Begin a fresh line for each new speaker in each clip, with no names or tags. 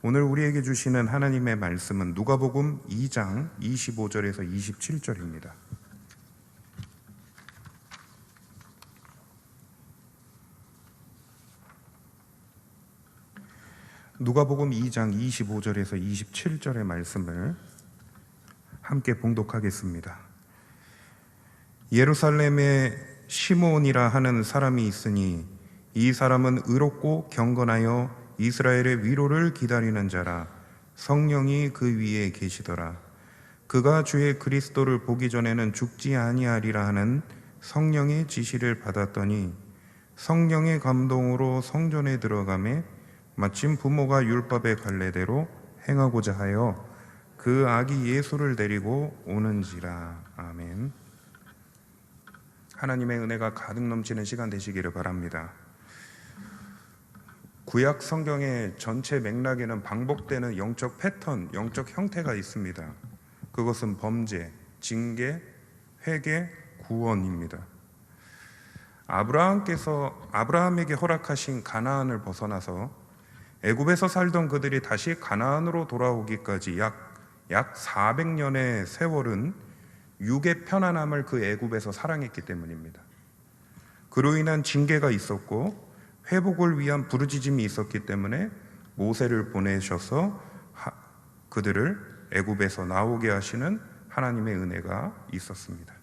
오늘 우리에게 주시는 하나님의 말씀은 누가복음 2장 25절에서 27절입니다. 누가복음 2장 25절에서 27절의 말씀을 함께 봉독하겠습니다. 예루살렘에 시몬이라 하는 사람이 있으니 이 사람은 의롭고 경건하여 이스라엘의 위로를 기다리는 자라 성령이 그 위에 계시더라 그가 주의 그리스도를 보기 전에는 죽지 아니하리라 하는 성령의 지시를 받았더니 성령의 감동으로 성전에 들어가매 마침 부모가 율법의 관례대로 행하고자 하여 그 아기 예수를 데리고 오는지라 아멘. 하나님의 은혜가 가득 넘치는 시간 되시기를 바랍니다. 구약 성경의 전체 맥락에는 반복되는 영적 패턴, 영적 형태가 있습니다. 그것은 범죄, 징계, 회개, 구원입니다. 아브라함께서 아브라함에게 허락하신 가나안을 벗어나서 애굽에서 살던 그들이 다시 가나안으로 돌아오기까지 약 약 400년의 세월은 육의 편안함을 그 애굽에서 사랑했기 때문입니다. 그로 인한 징계가 있었고 회복을 위한 부르짖음이 있었기 때문에 모세를 보내셔서 그들을 애굽에서 나오게 하시는 하나님의 은혜가 있었습니다.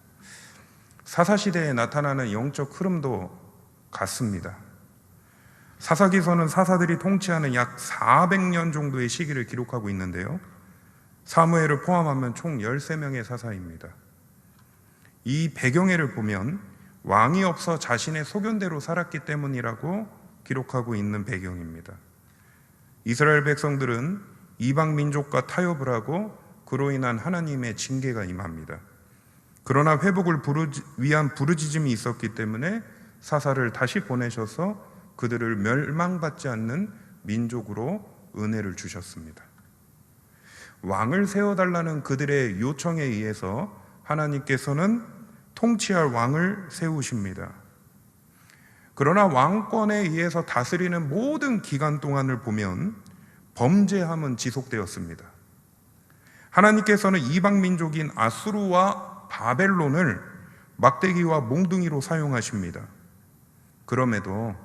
사사 시대에 나타나는 영적 흐름도 같습니다. 사사기서는 사사들이 통치하는 약 400년 정도의 시기를 기록하고 있는데요. 사무엘을 포함하면 총 13명의 사사입니다. 이 배경에를 보면 왕이 없어 자신의 소견대로 살았기 때문이라고 기록하고 있는 배경입니다. 이스라엘 백성들은 이방 민족과 타협을 하고 그로 인한 하나님의 징계가 임합니다. 그러나 회복을 위한 부르짖음이 있었기 때문에 사사를 다시 보내셔서 그들을 멸망받지 않는 민족으로 은혜를 주셨습니다. 왕을 세워달라는 그들의 요청에 의해서 하나님께서는 통치할 왕을 세우십니다. 그러나 왕권에 의해서 다스리는 모든 기간 동안을 보면 범죄함은 지속되었습니다. 하나님께서는 이방 민족인 아수르와 바벨론을 막대기와 몽둥이로 사용하십니다. 그럼에도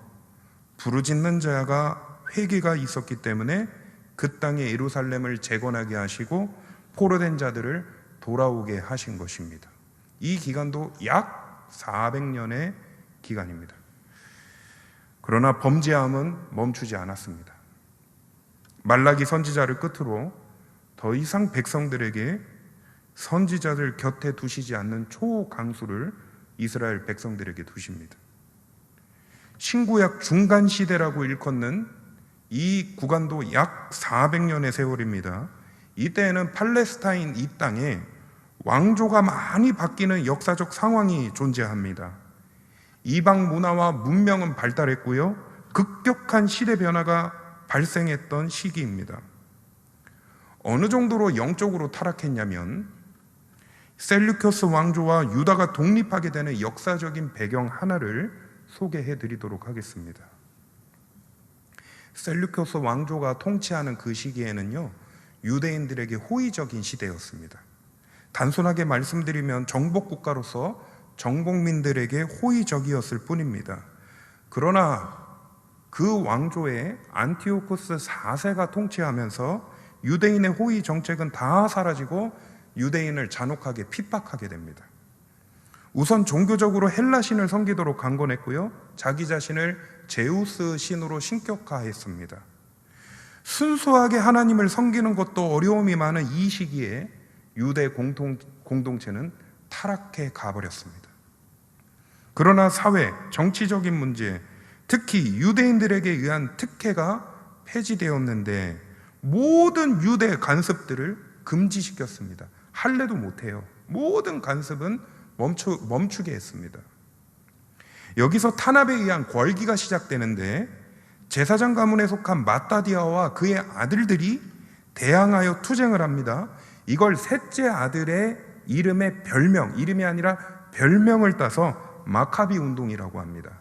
부르짖는 자가 회개가 있었기 때문에 그 땅의 예루살렘을 재건하게 하시고 포로된 자들을 돌아오게 하신 것입니다. 이 기간도 약 400년의 기간입니다. 그러나 범죄함은 멈추지 않았습니다. 말라기 선지자를 끝으로 더 이상 백성들에게 선지자들 곁에 두시지 않는 초강수를 이스라엘 백성들에게 두십니다. 신구약 중간 시대라고 일컫는 이 구간도 약 400년의 세월입니다. 이때에는 팔레스타인 이 땅에 왕조가 많이 바뀌는 역사적 상황이 존재합니다. 이방 문화와 문명은 발달했고요. 급격한 시대 변화가 발생했던 시기입니다. 어느 정도로 영적으로 타락했냐면 셀류커스 왕조와 유다가 독립하게 되는 역사적인 배경 하나를 소개해 드리도록 하겠습니다. 셀루커스 왕조가 통치하는 그 시기에는요, 유대인들에게 호의적인 시대였습니다. 단순하게 말씀드리면 정복 국가로서 정복민들에게 호의적이었을 뿐입니다. 그러나 그 왕조에 안티오코스 4세가 통치하면서 유대인의 호의 정책은 다 사라지고 유대인을 잔혹하게 핍박하게 됩니다. 우선 종교적으로 헬라 신을 섬기도록 강권했고요. 자기 자신을 제우스 신으로 신격화했습니다. 순수하게 하나님을 섬기는 것도 어려움이 많은 이 시기에 유대 공동, 공동체는 타락해 가버렸습니다. 그러나 사회, 정치적인 문제, 특히 유대인들에게 의한 특혜가 폐지되었는데 모든 유대 간섭들을 금지시켰습니다. 할래도 못해요. 모든 간섭은 멈추, 멈추게 했습니다. 여기서 탄압에 의한 궐기가 시작되는데 제사장 가문에 속한 마따디아와 그의 아들들이 대항하여 투쟁을 합니다. 이걸 셋째 아들의 이름의 별명, 이름이 아니라 별명을 따서 마카비 운동이라고 합니다.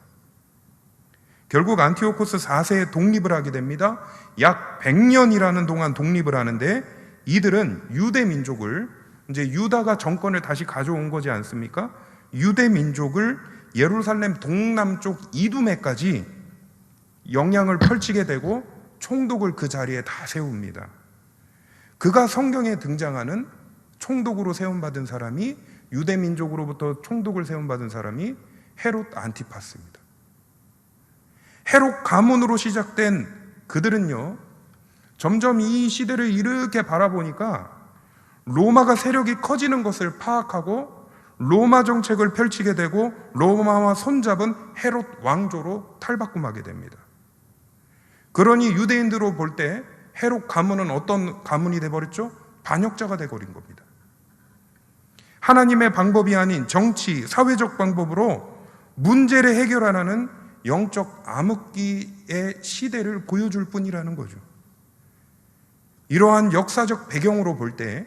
결국 안티오코스 4세에 독립을 하게 됩니다. 약 100년이라는 동안 독립을 하는데 이들은 유대 민족을 이제 유다가 정권을 다시 가져온 거지 않습니까? 유대 민족을 예루살렘 동남쪽 이두메까지 영향을 펼치게 되고 총독을 그 자리에 다 세웁니다. 그가 성경에 등장하는 총독으로 세움받은 사람이 유대 민족으로부터 총독을 세움 받은 사람이 헤롯 안티파스입니다. 헤롯 가문으로 시작된 그들은요, 점점 이 시대를 이렇게 바라보니까 로마가 세력이 커지는 것을 파악하고 로마 정책을 펼치게 되고 로마와 손잡은 헤롯 왕조로 탈바꿈하게 됩니다. 그러니 유대인들로 볼 때 헤롯 가문은 어떤 가문이 돼버렸죠? 반역자가 돼버린 겁니다. 하나님의 방법이 아닌 정치, 사회적 방법으로 문제를 해결하라는 영적 암흑기의 시대를 보여줄 뿐이라는 거죠. 이러한 역사적 배경으로 볼 때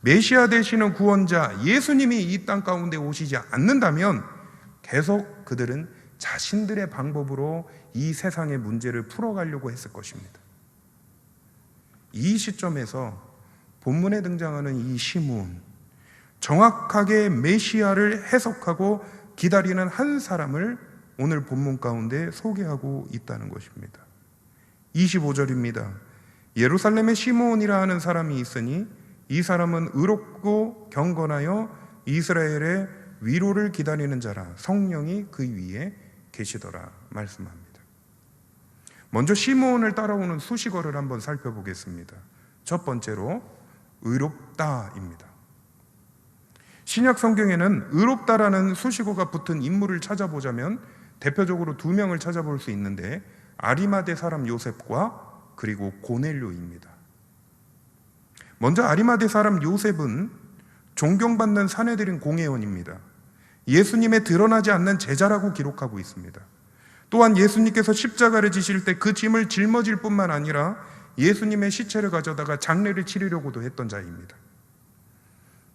메시아 되시는 구원자 예수님이 이 땅 가운데 오시지 않는다면 계속 그들은 자신들의 방법으로 이 세상의 문제를 풀어가려고 했을 것입니다. 이 시점에서 본문에 등장하는 이 시므온 정확하게 메시아를 해석하고 기다리는 한 사람을 오늘 본문 가운데 소개하고 있다는 것입니다. 25절입니다. 예루살렘에 시므온이라 하는 사람이 있으니 이 사람은 의롭고 경건하여 이스라엘의 위로를 기다리는 자라 성령이 그 위에 계시더라 말씀합니다. 먼저 시므온을 따라오는 수식어를 한번 살펴보겠습니다. 첫 번째로 의롭다입니다. 신약 성경에는 의롭다라는 수식어가 붙은 인물을 찾아보자면 대표적으로 두 명을 찾아볼 수 있는데 아리마대 사람 요셉과 그리고 고넬료입니다. 먼저 아리마대 사람 요셉은 존경받는 사내들인 공회원입니다. 예수님의 드러나지 않는 제자라고 기록하고 있습니다. 또한 예수님께서 십자가를 지실 때 그 짐을 짊어질 뿐만 아니라 예수님의 시체를 가져다가 장례를 치르려고도 했던 자입니다.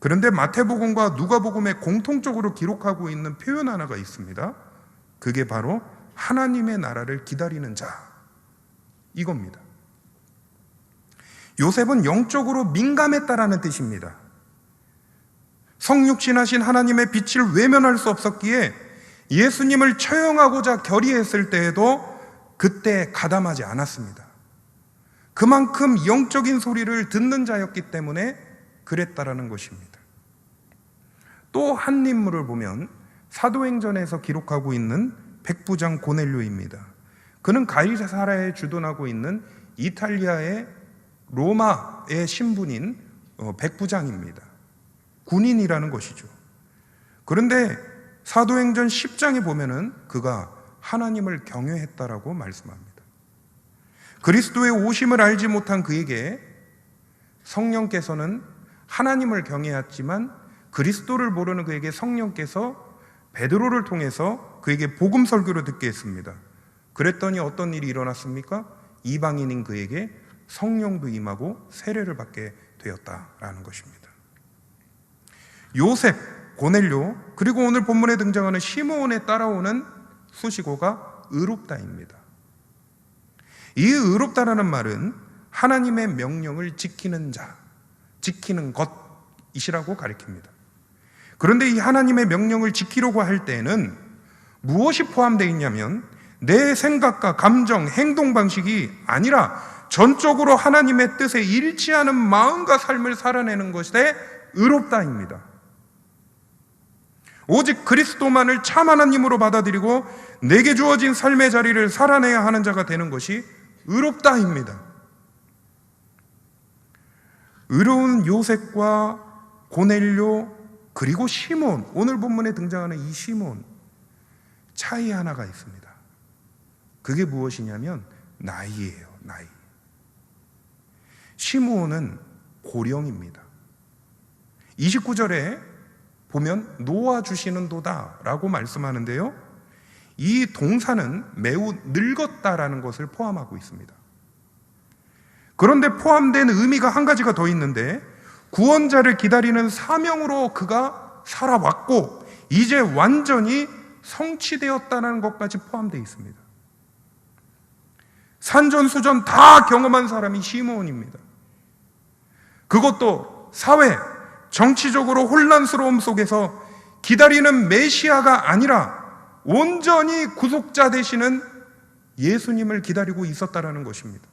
그런데 마태복음과 누가복음에 공통적으로 기록하고 있는 표현 하나가 있습니다. 그게 바로 하나님의 나라를 기다리는 자 이겁니다. 요셉은 영적으로 민감했다라는 뜻입니다. 성육신하신 하나님의 빛을 외면할 수 없었기에 예수님을 처형하고자 결의했을 때에도 그때 가담하지 않았습니다. 그만큼 영적인 소리를 듣는 자였기 때문에 그랬다라는 것입니다. 또 한 인물을 보면 사도행전에서 기록하고 있는 백부장 고넬료입니다. 그는 가이사라에 주둔하고 있는 이탈리아의 로마의 신분인 어, 백부장입니다. 군인이라는 것이죠. 그런데 사도행전 10장에 보면은 그가 하나님을 경외했다라고 말씀합니다. 그리스도의 오심을 알지 못한 그에게 성령께서는 하나님을 경외했지만 그리스도를 모르는 그에게 성령께서 베드로를 통해서 그에게 복음 설교를 듣게 했습니다. 그랬더니 어떤 일이 일어났습니까? 이방인인 그에게 성령도 임하고 세례를 받게 되었다라는 것입니다. 요셉, 고넬료, 그리고 오늘 본문에 등장하는 시므온에 따라오는 수식어가 의롭다입니다. 이 의롭다라는 말은 하나님의 명령을 지키는 자, 지키는 것이라고 가리킵니다. 그런데 이 하나님의 명령을 지키려고 할 때에는 무엇이 포함되어 있냐면 내 생각과 감정, 행동 방식이 아니라 전적으로 하나님의 뜻에 일치하는 마음과 삶을 살아내는 것에 의롭다입니다. 오직 그리스도만을 참 하나님으로 받아들이고 내게 주어진 삶의 자리를 살아내야 하는 자가 되는 것이 의롭다입니다. 의로운 요셉과 고넬료 그리고 시몬 오늘 본문에 등장하는 이 시몬 차이 하나가 있습니다. 그게 무엇이냐면 나이예요, 나이. 시므온은 고령입니다. 29절에 보면 놓아 주시는 도다라고 말씀하는데요. 이 동사는 매우 늙었다라는 것을 포함하고 있습니다. 그런데 포함된 의미가 한 가지가 더 있는데 구원자를 기다리는 사명으로 그가 살아왔고 이제 완전히 성취되었다는 것까지 포함되어 있습니다. 산전수전 다 경험한 사람이 시므온입니다. 그것도 사회, 정치적으로 혼란스러움 속에서 기다리는 메시아가 아니라 온전히 구속자 되시는 예수님을 기다리고 있었다라는 것입니다.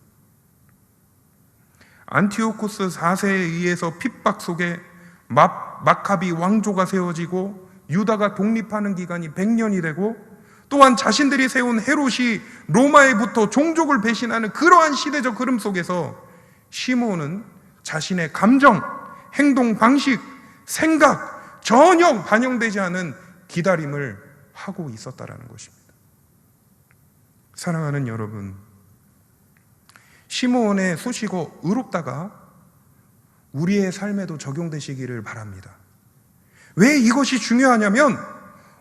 안티오코스 4세에 의해서 핍박 속에 마, 마카비 왕조가 세워지고 유다가 독립하는 기간이 100년이 되고 또한 자신들이 세운 헤롯이 로마에 부터 종족을 배신하는 그러한 시대적 흐름 속에서 시몬은 자신의 감정, 행동 방식, 생각 전혀 반영되지 않은 기다림을 하고 있었다라는 것입니다. 사랑하는 여러분, 시므온의 수시고 의롭다가 우리의 삶에도 적용되시기를 바랍니다. 왜 이것이 중요하냐면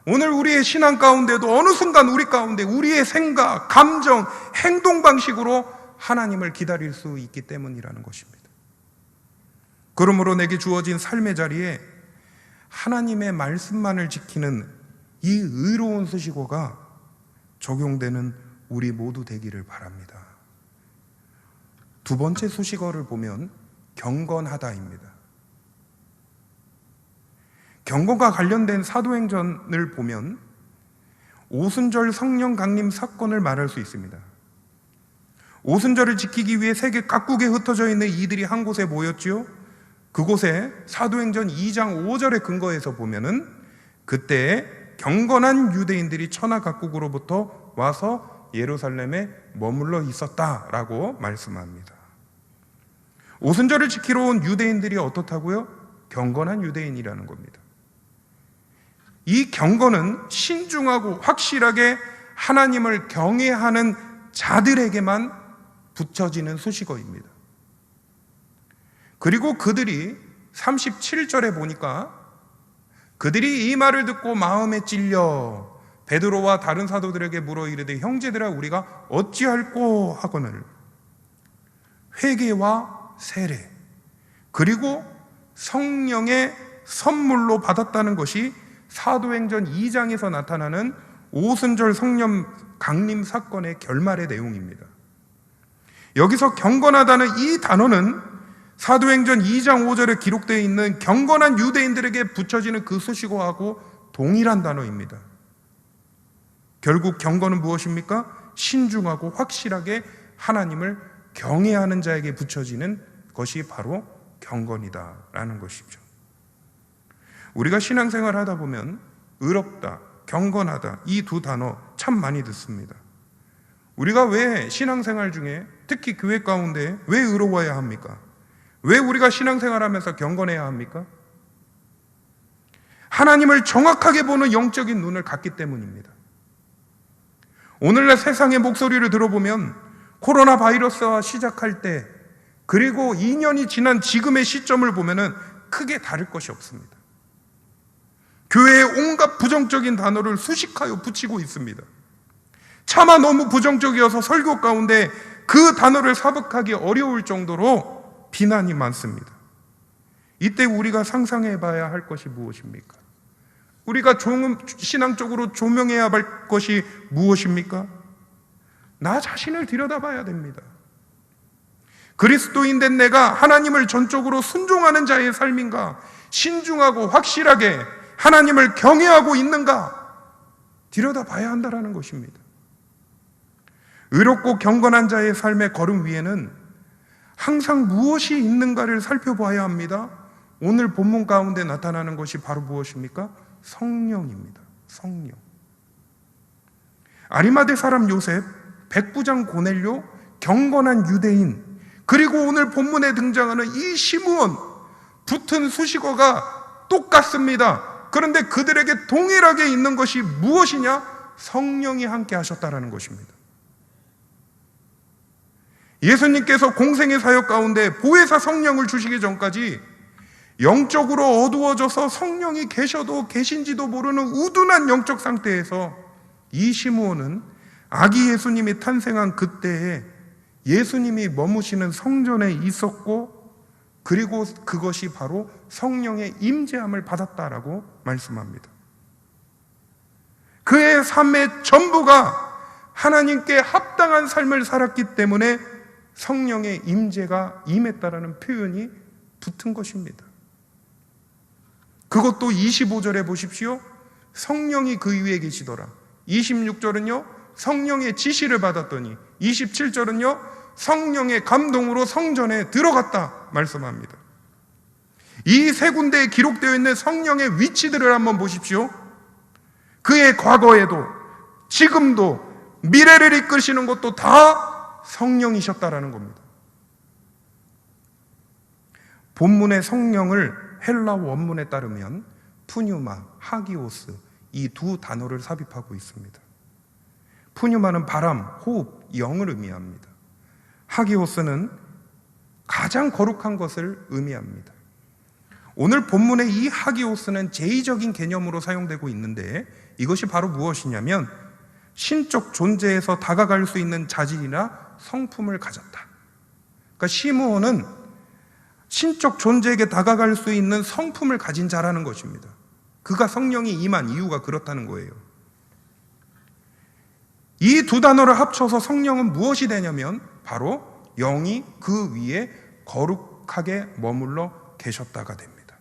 오늘 우리의 신앙 가운데도 어느 순간 우리 가운데 우리의 생각, 감정, 행동 방식으로 하나님을 기다릴 수 있기 때문이라는 것입니다. 그러므로 내게 주어진 삶의 자리에 하나님의 말씀만을 지키는 이 의로운 수식어가 적용되는 우리 모두 되기를 바랍니다. 두 번째 수식어를 보면 경건하다입니다. 경건과 관련된 사도행전을 보면 오순절 성령 강림 사건을 말할 수 있습니다. 오순절을 지키기 위해 세계 각국에 흩어져 있는 이들이 한 곳에 모였지요. 그곳에 사도행전 2장 5절의 근거에서 보면은 그때 경건한 유대인들이 천하 각국으로부터 와서 예루살렘에 머물러 있었다라고 말씀합니다. 오순절을 지키러 온 유대인들이 어떻다고요? 경건한 유대인이라는 겁니다. 이 경건은 신중하고 확실하게 하나님을 경외하는 자들에게만 붙여지는 수식어입니다. 그리고 그들이 37절에 보니까 그들이 이 말을 듣고 마음에 찔려 베드로와 다른 사도들에게 물어 이르되 형제들아 우리가 어찌할꼬 하거늘 회개와 세례 그리고 성령의 선물로 받았다는 것이 사도행전 2장에서 나타나는 오순절 성령 강림 사건의 결말의 내용입니다. 여기서 경건하다는 이 단어는 사도행전 2장 5절에 기록되어 있는 경건한 유대인들에게 붙여지는 그 수식어하고 동일한 단어입니다. 결국 경건은 무엇입니까? 신중하고 확실하게 하나님을 경외하는 자에게 붙여지는 것이 바로 경건이다라는 것이죠. 우리가 신앙생활 하다 보면 의롭다, 경건하다 이 두 단어 참 많이 듣습니다. 우리가 왜 신앙생활 중에 특히 교회 가운데 왜 의로워야 합니까? 왜 우리가 신앙생활 하면서 경건해야 합니까? 하나님을 정확하게 보는 영적인 눈을 갖기 때문입니다. 오늘날 세상의 목소리를 들어보면 코로나 바이러스와 시작할 때 그리고 2년이 지난 지금의 시점을 보면은 크게 다를 것이 없습니다. 교회에 온갖 부정적인 단어를 수식하여 붙이고 있습니다. 차마 너무 부정적이어서 설교 가운데 그 단어를 사복하기 어려울 정도로 비난이 많습니다. 이때 우리가 상상해 봐야 할 것이 무엇입니까? 우리가 조, 신앙적으로 조명해야 할 것이 무엇입니까? 나 자신을 들여다봐야 됩니다. 그리스도인 된 내가 하나님을 전적으로 순종하는 자의 삶인가? 신중하고 확실하게 하나님을 경외하고 있는가? 들여다봐야 한다라는 것입니다. 의롭고 경건한 자의 삶의 걸음 위에는 항상 무엇이 있는가를 살펴봐야 합니다. 오늘 본문 가운데 나타나는 것이 바로 무엇입니까? 성령입니다. 성령. 아리마대 사람 요셉, 백부장 고넬료, 경건한 유대인, 그리고 오늘 본문에 등장하는 이 시므온 붙은 수식어가 똑같습니다. 그런데 그들에게 동일하게 있는 것이 무엇이냐? 성령이 함께 하셨다라는 것입니다. 예수님께서 공생의 사역 가운데 보혜사 성령을 주시기 전까지 영적으로 어두워져서 성령이 계셔도 계신지도 모르는 우둔한 영적 상태에서 이 시므온은 아기 예수님이 탄생한 그때에 예수님이 머무시는 성전에 있었고 그리고 그것이 바로 성령의 임재함을 받았다라고 말씀합니다. 그의 삶의 전부가 하나님께 합당한 삶을 살았기 때문에 성령의 임재가 임했다라는 표현이 붙은 것입니다. 그것도 25절에 보십시오. 성령이 그 위에 계시더라. 26절은요. 성령의 지시를 받았더니 27절은요. 성령의 감동으로 성전에 들어갔다 말씀합니다. 이 세 군데에 기록되어 있는 성령의 위치들을 한번 보십시오. 그의 과거에도 지금도 미래를 이끄시는 것도 다 성령이셨다라는 겁니다. 본문의 성령을 헬라 원문에 따르면 푸뉴마, 하기오스 이 두 단어를 삽입하고 있습니다. 푸뉴마는 바람, 호흡, 영을 의미합니다. 하기오스는 가장 거룩한 것을 의미합니다. 오늘 본문의 이 하기오스는 제의적인 개념으로 사용되고 있는데 이것이 바로 무엇이냐면 신적 존재에서 다가갈 수 있는 자질이나 성품을 가졌다. 그러니까 시므온은 신적 존재에게 다가갈 수 있는 성품을 가진 자라는 것입니다. 그가 성령이 임한 이유가 그렇다는 거예요. 이 두 단어를 합쳐서 성령은 무엇이 되냐면 바로 영이 그 위에 거룩하게 머물러 계셨다가 됩니다.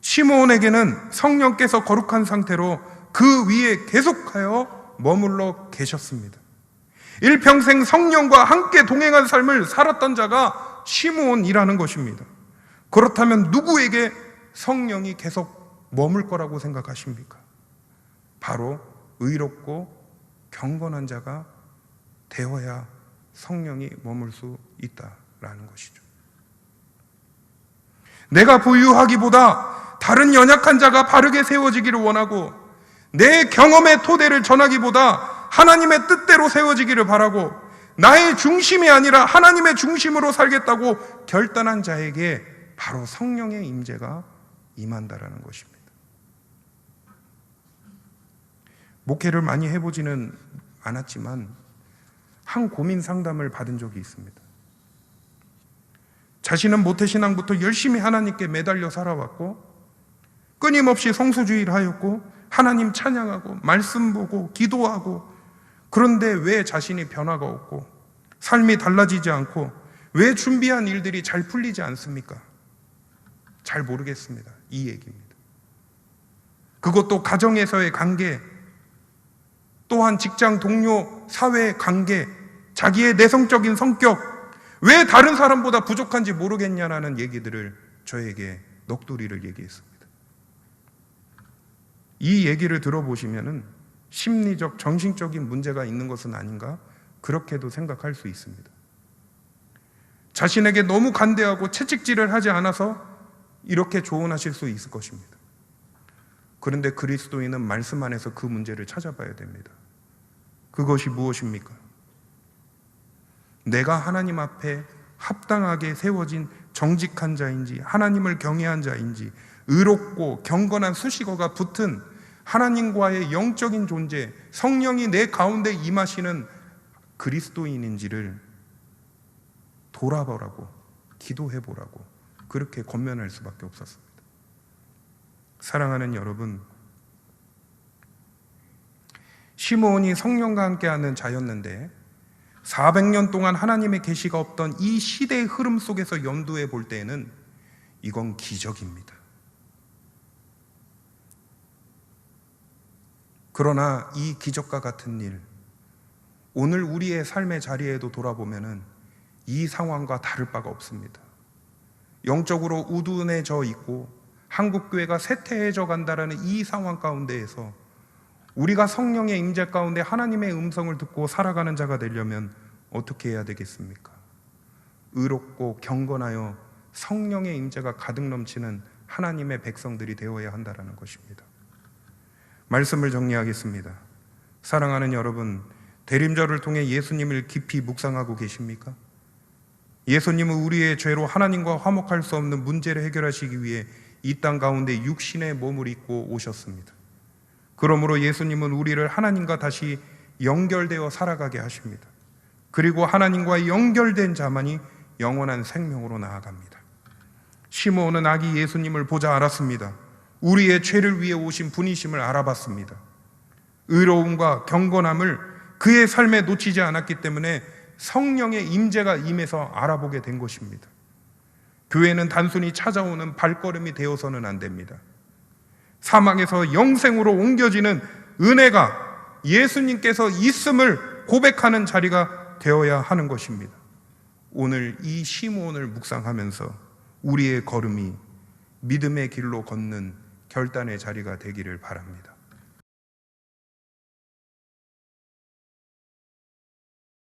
시므온에게는 성령께서 거룩한 상태로 그 위에 계속하여 머물러 계셨습니다. 일평생 성령과 함께 동행한 삶을 살았던 자가 시므온이라는 것입니다. 그렇다면 누구에게 성령이 계속 머물 거라고 생각하십니까? 바로 의롭고 경건한 자가 되어야 성령이 머물 수 있다라는 것이죠. 내가 부유하기보다 다른 연약한 자가 바르게 세워지기를 원하고 내 경험의 토대를 전하기보다 하나님의 뜻대로 세워지기를 바라고 나의 중심이 아니라 하나님의 중심으로 살겠다고 결단한 자에게 바로 성령의 임재가 임한다라는 것입니다. 목회를 많이 해보지는 않았지만 한 고민 상담을 받은 적이 있습니다. 자신은 모태신앙부터 열심히 하나님께 매달려 살아왔고 끊임없이 성수주의를 하였고 하나님 찬양하고 말씀 보고 기도하고 그런데 왜 자신이 변화가 없고 삶이 달라지지 않고 왜 준비한 일들이 잘 풀리지 않습니까? 잘 모르겠습니다. 이 얘기입니다. 그것도 가정에서의 관계, 또한 직장 동료, 사회 관계, 자기의 내성적인 성격, 왜 다른 사람보다 부족한지 모르겠냐라는 얘기들을 저에게 넋두리를 얘기했습니다. 이 얘기를 들어보시면은 심리적, 정신적인 문제가 있는 것은 아닌가? 그렇게도 생각할 수 있습니다. 자신에게 너무 간대하고 채찍질을 하지 않아서 이렇게 조언하실 수 있을 것입니다. 그런데 그리스도인은 말씀 안에서 그 문제를 찾아봐야 됩니다. 그것이 무엇입니까? 내가 하나님 앞에 합당하게 세워진 정직한 자인지, 하나님을 경외한 자인지, 의롭고 경건한 수식어가 붙은 하나님과의 영적인 존재, 성령이 내 가운데 임하시는 그리스도인인지를 돌아보라고, 기도해 보라고, 그렇게 권면할 수밖에 없었습니다. 사랑하는 여러분, 시므온이 성령과 함께하는 자였는데 400년 동안 하나님의 계시가 없던 이 시대의 흐름 속에서 염두해 볼 때에는 이건 기적입니다. 그러나 이 기적과 같은 일, 오늘 우리의 삶의 자리에도 돌아보면은 이 상황과 다를 바가 없습니다. 영적으로 우둔해져 있고 한국 교회가 쇠퇴해져 간다라는 이 상황 가운데에서 우리가 성령의 임재 가운데 하나님의 음성을 듣고 살아가는 자가 되려면 어떻게 해야 되겠습니까? 의롭고 경건하여 성령의 임재가 가득 넘치는 하나님의 백성들이 되어야 한다라는 것입니다. 말씀을 정리하겠습니다. 사랑하는 여러분, 대림절을 통해 예수님을 깊이 묵상하고 계십니까? 예수님은 우리의 죄로 하나님과 화목할 수 없는 문제를 해결하시기 위해 이 땅 가운데 육신의 몸을 입고 오셨습니다. 그러므로 예수님은 우리를 하나님과 다시 연결되어 살아가게 하십니다. 그리고 하나님과 연결된 자만이 영원한 생명으로 나아갑니다. 시므온은 아기 예수님을 보자 알았습니다. 우리의 죄를 위해 오신 분이심을 알아봤습니다. 의로움과 경건함을 그의 삶에 놓치지 않았기 때문에 성령의 임재가 임해서 알아보게 된 것입니다. 교회는 단순히 찾아오는 발걸음이 되어서는 안 됩니다. 사망에서 영생으로 옮겨지는 은혜가 예수님께서 있음을 고백하는 자리가 되어야 하는 것입니다. 오늘 이 시므온을 묵상하면서 우리의 걸음이 믿음의 길로 걷는 결단의 자리가 되기를 바랍니다.